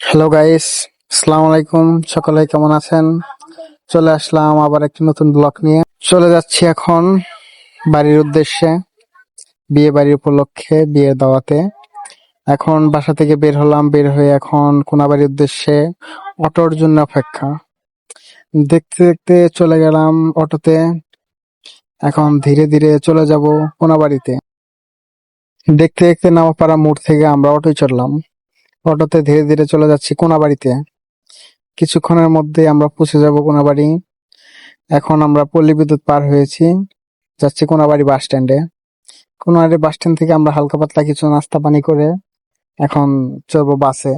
Hello guys আসসালামু আলাইকুম সকলে কেমন আছেন? চলে আসলাম আবার একটি নতুন ব্লগ নিয়ে। চলে যাচ্ছি এখন বাড়ির উদ্দেশ্যে, বিয়ে বাড়ির উপলক্ষে, বিয়ে দাওয়াতে। এখন বাসা থেকে বের হলাম, বের হয়ে এখন কোনাবাড়ির উদ্দেশ্যে অটোর জন্য অপেক্ষা। দেখতে দেখতে চলে গেলাম অটোতে। এখন ধীরে ধীরে চলে যাব কোনাবাড়িতে। দেখতে দেখতে নামাপাড়া মোড় থেকে আমরা অটোয় চড়লাম। অটোতে ধীরে ধীরে চলে যাচ্ছি কোনাবাড়িতে। কিছুক্ষণের মধ্যে আমরা পৌঁছে যাব কোনাবাড়ি। এখন আমরা পল্লী বিদ্যুৎ পার হয়েছি। যাচ্ছি কোনাবাড়ি বাস স্ট্যান্ডে। কোনাবাড়ি বাস স্ট্যান্ড থেকে আমরা হালকা পাতলা কিছু নাস্তা পানি করে এখন চলবো বাসে।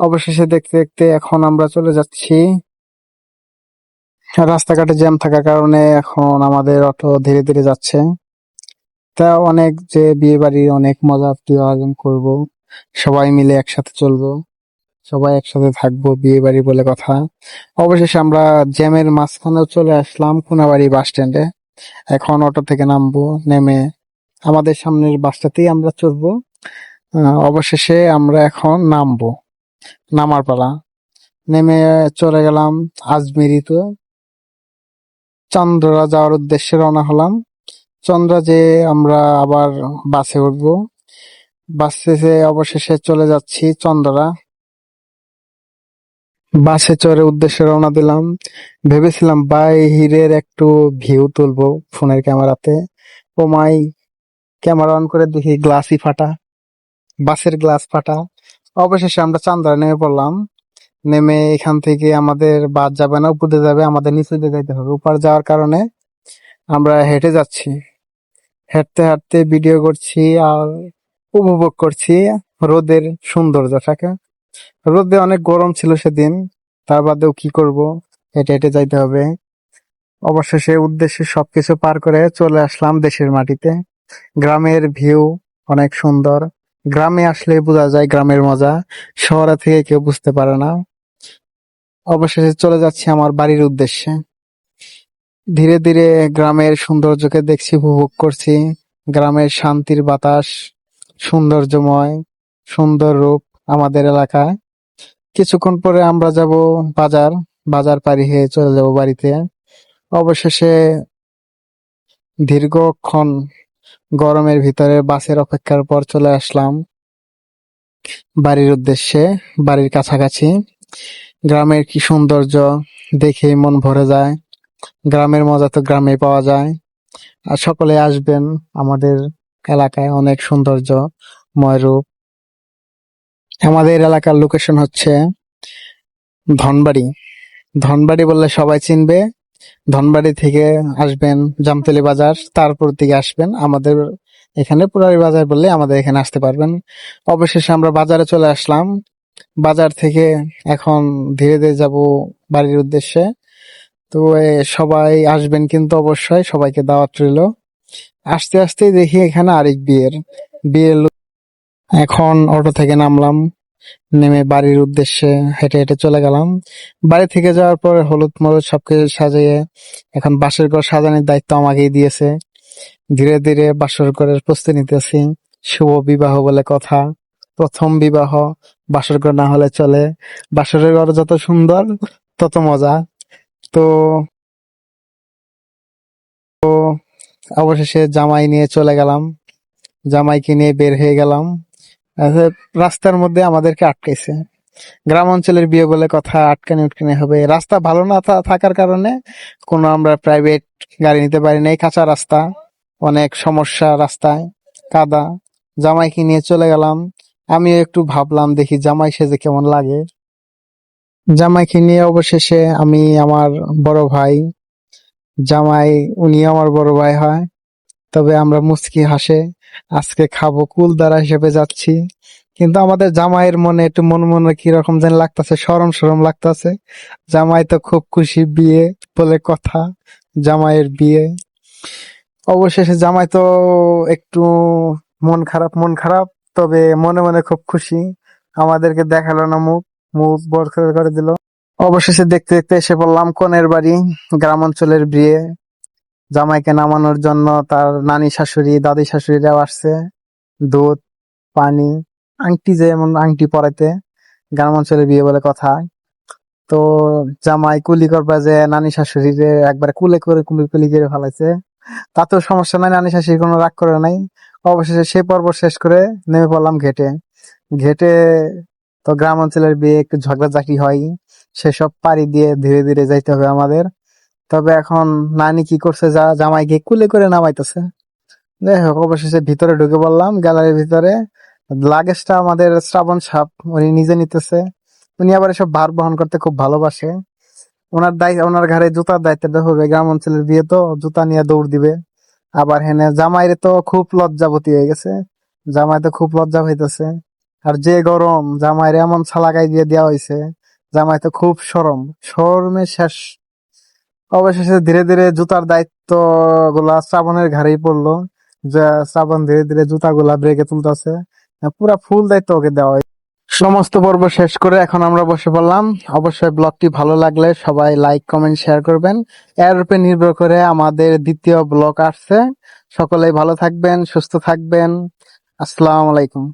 অবশেষে দেখতে দেখতে এখন আমরা চলে যাচ্ছি। রাস্তাঘাটে জ্যাম থাকার কারণে এখন আমাদের অটো ধীরে ধীরে যাচ্ছে। তা অনেক যে বিয়ে বাড়ির অনেক মজা প্রিয় আয়োজন করব। সবাই মিলে একসাথে চলবো। সবাই একসাথে থাকব বিয়ে বাড়ি বলে কথা। অবশেষে আমরা জ্যামের মাঝখানেও চলে আসলাম কোনাবাড়ি বাস স্ট্যান্ডে। এখন অটো থেকে নামবো নেমে আমাদের সামনের বাসটাতেই আমরা আহ, অবশেষে আমরা এখন নামবো নামার পালা। নেমে চলে গেলাম আজমিরিতে। চন্দ্ররা যাওয়ার উদ্দেশ্যে রওনা হলাম। চন্দ্রা যে আমরা আবার বাসে উঠবো। বাসে অবশেষে চলে যাচ্ছি চন্দ্রা। বাসে চড়ে উদ্দেশ্যে রওনা দিলাম। ভেবেছিলাম বাইরের একটু ভিউ তুলবো ফোনের ক্যামেরাতে। ও মাই, ক্যামেরা অন করে দেখি গ্লাসই ফাটা, বাসের গ্লাস ফাটা। অবশেষে আমরা চান্দ্রা নেমে পড়লাম। নেমে এখান থেকে আমাদের বাস যাবে না, উপরে যাবে, আমাদের নিচে দিয়ে যাইতে হবে। উপর যাওয়ার কারণে আমরা হেঁটে যাচ্ছি। হাঁটতে হাঁটতে ভিডিও করছি আর উপভোগ করছি রোদের সৌন্দর্যটাকে। রোদে অনেক গরম ছিল সেদিন, তার বাদেও কি করব? হেঁটে হেঁটে যাইতে হবে। অবশেষে উদ্দেশ্যে সবকিছু পার করে চলে আসলাম দেশের মাটিতে। গ্রামের ভিউ অনেক সুন্দর। গ্রামে আসলে বোঝা যায় গ্রামের মজা, শহরে থেকে কেউ বুঝতে পারে না। অবশেষে চলে যাচ্ছি আমার বাড়ির উদ্দেশ্যে। ধীরে ধীরে গ্রামের সৌন্দর্যকে দেখছি, উপভোগ করছি। গ্রামের শান্তির বাতাস সৌন্দর্যময়, সুন্দর রূপ আমাদের এলাকায়। কিছুক্ষণ পরে আমরা যাব বাজার বাজার পাড়ি হয়ে চলে যাব বাড়িতে। অবশেষে দীর্ঘক্ষণ গরমের ভিতরে বাসের অপেক্ষার পর চলে আসলাম বাড়ির উদ্দেশ্যে, বাড়ির কাছাকাছি। গ্রামের কি সৌন্দর্য দেখে মন ভরে যায়। গ্রামের মজা তো গ্রামে পাওয়া যায়। আর সকলে আসবেন আমাদের এলাকায় অনেক সৌন্দর্যময় রূপ। আমাদের এলাকার লোকেশন হচ্ছে ধনবাড়ি। ধনবাড়ি বললে সবাই চিনবে। ধনবাড়ি থেকে আসবেন জামতলি বাজার, তারপর দিকে আসবেন আমাদের এখানে পুরারি বাজার বললে আমাদের এখানে আসতে পারবেন। অবশেষে আমরা বাজারে চলে আসলাম। বাজার থেকে এখন ধীরে ধীরে যাব বাড়ির উদ্দেশ্যে। তো সবাই আসবেন কিন্তু অবশ্যই সবাইকে দাওয়াত রইল। আসতে আসতেই দেখি এখানে আরেক বিয়ের। বিয়ের এখন অটো থেকে নামলাম, নেমে বাড়ির উদ্দেশ্যে হেঁটে হেঁটে চলে গেলাম। বাড়ি থেকে যাওয়ার পর হলুদ মরুদ সবকিছু সাজিয়ে এখন বাসের ঘর সাজানোর দায়িত্ব আমাকেই দিয়েছে। ধীরে ধীরে বাসর ঘরের প্রস্তুতি নিতেছি। শুভ বিবাহ বলে কথা। প্রথম বিবাহ বাসর ঘর না হলে চলে। বাসরের ঘর যত সুন্দর, তত মজা। তো তো অবশেষে জামাই নিয়ে চলে গেলাম। জামাইকে নিয়ে বের হয়ে গেলাম। রাস্তার মধ্যে আমাদেরকে আটকাইছে। গ্রাম অঞ্চলের বিয়ে বলে কথা আটকানি উটকানি হবে। রাস্তা ভালো না থাকার কারণে কোনো আমরা প্রাইভেট গাড়ি নিতে পারি নাই। কাঁচা রাস্তা, অনেক সমস্যা রাস্তায়, কাদা। জামাইকে নিয়ে চলে গেলাম। আমিও একটু ভাবলাম, দেখি জামাই সেজে কেমন লাগে। জামাইকে নিয়ে অবশেষে আমি আমার বড় ভাই জামাই, উনি আমার বড় ভাই হয়। তবে আমরা মুচকি হাসে। আজকে খাব কুল দ্বারা হিসেবে যাচ্ছি। কিন্তু আমাদের জামাইয়ের মনে একটু মনে মনে কীরকম যেন লাগতেছে, সরম সরম লাগতেছে। জামাই তো খুব খুশি বিয়ে বলে কথা, জামাইয়ের বিয়ে। অবশেষে জামাই তো একটু মন খারাপ মন খারাপ, তবে মনে মনে খুব খুশি। আমাদেরকে দেখাল না মুখ মুখ বড় করে দিল। অবশেষে দেখতে দেখতে এসে পড়লাম, কনের বাড়ি গ্রাম অঞ্চলের বিয়ে। জামাইকে নামানোর জন্য তার নানি শাশুড়ি, দাদি শাশুড়িরাও আসছে। দুধ, পানি, আংটি যেমন আংটি পরাইতে গ্রাম অঞ্চলে বিয়ে বলে কথা। তো জামাই কুলি করবা যে নানি শাশুড়িরে একবার কুলে করে কুলি কুলি করে ফেলাইছে। তাতেও সমস্যা নাই, নানি শাশুড়ি কোনো রাগ করে নাই। অবশেষে সে পর্ব শেষ করে নেমে পড়লাম ঘেটে। ঘেটে তো গ্রাম অঞ্চলের বিয়ে একটু ঝগড়াঝাটি হয়, সেসব পাড়ি দিয়ে ধীরে ধীরে যাইতে হবে আমাদের। তবে এখন নানি কি করছে যা জামাইকে কুলে করে নামাইতেছে। হোক, অবশেষে ভিতরে ঢুকে পড়লাম, গ্যালারির ভিতরে। লাগেজটা আমাদের শ্রাবণ সাপ, উনি নিজে নিতেছে। উনি আবার এসব ভার বহন করতে খুব ভালোবাসে। ওনার দায়, ওনার ঘরে জুতার দায়িত্বটা হবে, গ্রাম অঞ্চলের বিয়ে তো, জুতা নিয়ে দৌড় দিবে। আবার হেনে জামাইরে তো খুব লজ্জাবতী হয়ে গেছে। জামাই তো খুব লজ্জা হইতেছে আর যে গরম জামাইরে এমন ছালাকাই দিয়ে দেওয়া হয়েছে জামাই তো খুব সরম। শরমে শেষ, অবশেষে ধীরে ধীরে জুতার দায়িত্বগুলা শ্রাবণের ঘাড়েই পড়ল, যা শ্রাবণ ধীরে ধীরে জুতা গুলা ব্রেকে তুলতেছে, পুরা ফুল দায়িত্ব ওকে দেওয়া হয়েছে। সমস্ত পর্ব শেষ করে এখন আমরা বসে পড়লাম। অবশ্যই ব্লগটি ভালো লাগলে সবাই লাইক, কমেন্ট, শেয়ার করবেন। এর উপরে নির্ভর করে আমাদের দ্বিতীয় ব্লগ আসছে। সকলেই ভালো থাকবেন, সুস্থ থাকবেন। আসসালামু আলাইকুম।